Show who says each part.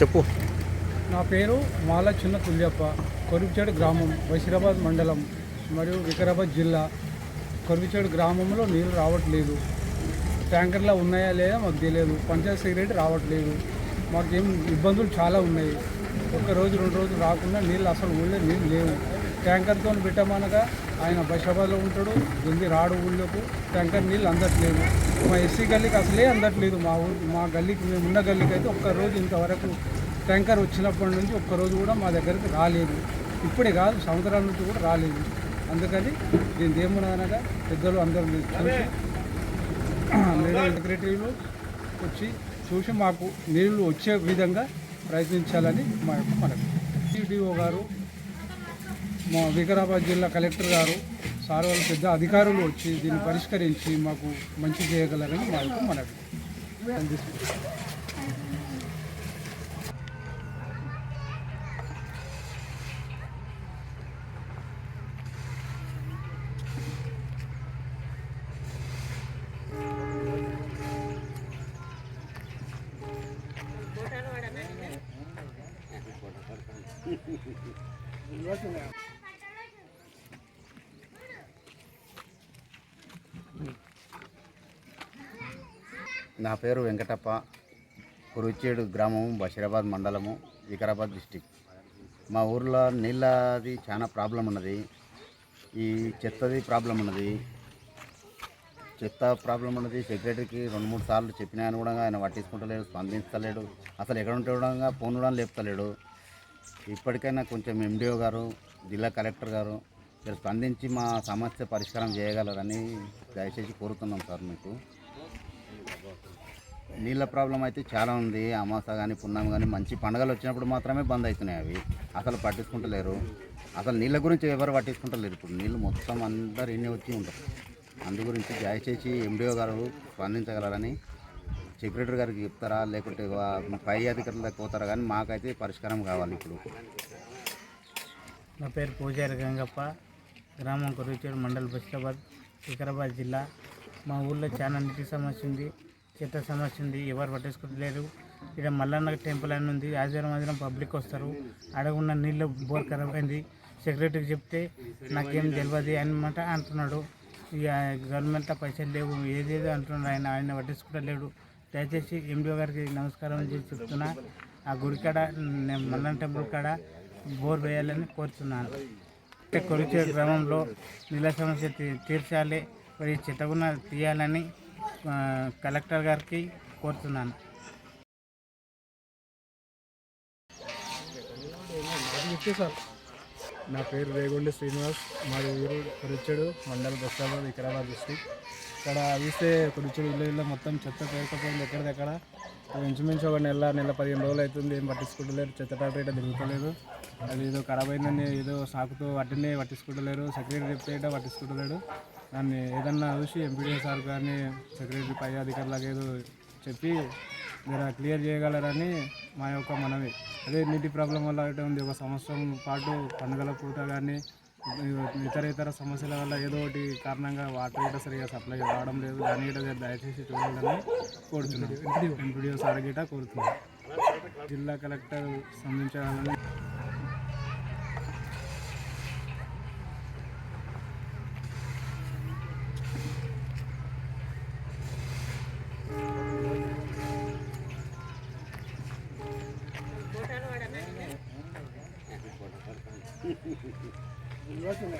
Speaker 1: చెప్పు.
Speaker 2: నా పేరు మాల చిన్న తుల్యప్ప కొరివిచేడు గ్రామం బషీరాబాద్ మండలం మరియు వికారాబాద్ జిల్లా. కొరివిచేడు గ్రామంలో నీళ్ళు రావట్లేదు. ట్యాంకర్లో ఉన్నాయా లేదా మాకు తెలియదు. పంచాయత్ సెక్రటరీ రావట్లేదు. మాకేం ఇబ్బందులు చాలా ఉన్నాయి. ఒక రోజు రెండు రోజులు రాకుండా నీళ్ళు అసలు ఊళ్ళో నీళ్ళు లేవు. ట్యాంకర్తో పెట్టమనగా ఆయన బైషాబాద్లో ఉంటాడు దుంది రాడు ఊళ్ళోకు. ట్యాంకర్ నీళ్ళు అందట్లేదు. మా ఎస్సీ గల్లీకి అసలే అందట్లేదు మా ఊరు మా గల్లీకి మేము ఉన్న గల్లీకి అయితే ఒక్క రోజు ఇంతవరకు ట్యాంకర్ వచ్చినప్పటి నుంచి ఒక్కరోజు కూడా మా దగ్గరికి రాలేదు. ఇప్పుడే కాదు సంవత్సరాల నుంచి కూడా రాలేదు. అందుకని దీని ఏమనగా పెద్దలు అందరూ చూసి మేడం సెక్రటరీలు వచ్చి చూసి మాకు నీళ్ళు వచ్చే విధంగా ప్రయత్నించాలని మా యొక్క మనకు సిడిఓ గారు మా వికారాబాద్ జిల్లా కలెక్టర్ గారు సార్ వాళ్ళు పెద్ద అధికారులు వచ్చి దీన్ని పరిష్కరించి మాకు మంచి చేయగలరని మాకు మనకు Thank you.
Speaker 3: నా పేరు వెంకటప్ప. కురుచేడు గ్రామం బషీరాబాద్ మండలము వికారాబాద్ డిస్టిక్. మా ఊర్లో నీళ్ళది చాలా ప్రాబ్లం ఉన్నది. ఈ చెత్తది ప్రాబ్లం ఉన్నది. చెత్త ప్రాబ్లం ఉన్నది. సెక్రటరీకి రెండు మూడు సార్లు చెప్పినా అని కూడా ఆయన పట్టించుకుంటలేడు స్పందించలేడు. అసలు ఎక్కడ ఉంటే కూడా ఫోన్ కూడా లేపుతలేడు. ఇప్పటికైనా కొంచెం ఎండిఓ గారు జిల్లా కలెక్టర్ గారు మీరు స్పందించి మా సమస్య పరిష్కారం చేయగలరని దయచేసి కోరుతున్నాం సార్ మీకు. నీళ్ళ ప్రాబ్లం అయితే చాలా ఉంది అమాస కానీ పున్నం కానీ మంచి పండగలు వచ్చినప్పుడు మాత్రమే బంద్ అవుతున్నాయి అవి. అసలు పట్టించుకుంటలేరు. అసలు నీళ్ళ గురించి ఎవరు పట్టించుకుంటలేరు. ఇప్పుడు నీళ్ళు మొత్తం అందరు ఇన్ని వచ్చి ఉంటారు అందు గురించి దయచేసి ఎండిఓ గారు స్పందించగలరని సెక్రటరీ గారికి చెప్తారా? లేకుంటే పై అధికారుల పోతారా? కానీ మాకైతే పరిష్కారం కావాలి ఇప్పుడు.
Speaker 4: నా పేరు పూజారి గంగప్ప. గ్రామం కొరుచేడు మండల్ బషీరాబాద్ వికారాబాద్ జిల్లా. మా ఊళ్ళో చాలా నీటి సమస్య ఉంది చెత్త సమస్య ఉంది ఎవరు పట్టించుకోలేరు ఇక్కడ మల్లన్న టెంపుల్ అని ఉంది ఆదివారం ఆదివారం పబ్లిక్ వస్తారు. అడగున్న నీళ్ళు బోర్ ఖరాబ్ అయింది. సెక్రటరీకి చెప్తే నాకేం తెలియదు అనమాట అంటున్నాడు. ఇక గవర్నమెంట్లో పైసలు లేవు ఏదేదో అంటున్నాడు ఆయన ఆయన పట్టించుకోవట్లేడు దయచేసి ఎండిఓ గారికి నమస్కారం చేసి చెప్తున్నా. ఆ గుడి కాడ నేను మల్లన్న టెంపుల్ కాడ బోర్ వేయాలని కోరుతున్నాను. కొరిచే గ్రామంలో నీళ్ళ సమస్య తీ- తీర్చాలి మరి చెత్తగున్న తీయాలని కలెక్టర్ గారికి కోరుతున్నాను.
Speaker 2: నా పేరు రేగుండి శ్రీనివాస్. మాది ఊరు కొరిచెడు మండల బస్టాబాద్ వికారాబాద్ డిస్టిక్ ఇక్కడ చూస్తే కొరిచెడు ఇల్లు ఇల్లు మొత్తం చెత్త పేరుకపోయింది ఎక్కడిదెక్కడ. ఇంచుమించు ఒక నెల నెల పదిహేను రోజులు అవుతుంది ఏం పట్టించుకుంటలేదు చెత్త టాటర్ అయితే తిరుగుతలేదు. అది ఏదో ఖరాబ్ అయిందని ఏదో సాకుతో వాటినే పట్టించుకుంటలేరు సెక్రటరీ చెప్తే పట్టించుకుంటలేడు. దాన్ని ఏదన్నా చూసి ఎంపీడీ సార్ కానీ సెక్రటరీ పై అధికారులకు ఏదో చెప్పి జర క్లియర్ చేయగలరని మా యొక్క మనవి. అదే నీటి ప్రాబ్లం వల్ల అయితే ఉంది. ఒక సంవత్సరం పాటు పండుగల పూట కానీ ఇతర ఇతర సమస్యల వల్ల ఏదో ఒకటి కారణంగా వాటర్ గిట సరిగా సప్లై రావడం లేదు. దాని గిట దయచేసి చూడాలని కోరుతున్నాను ఎంపీడీఓ సార్. గిట కోరుతున్నాను జిల్లా కలెక్టర్ స్పందించాలని Rớt xuống.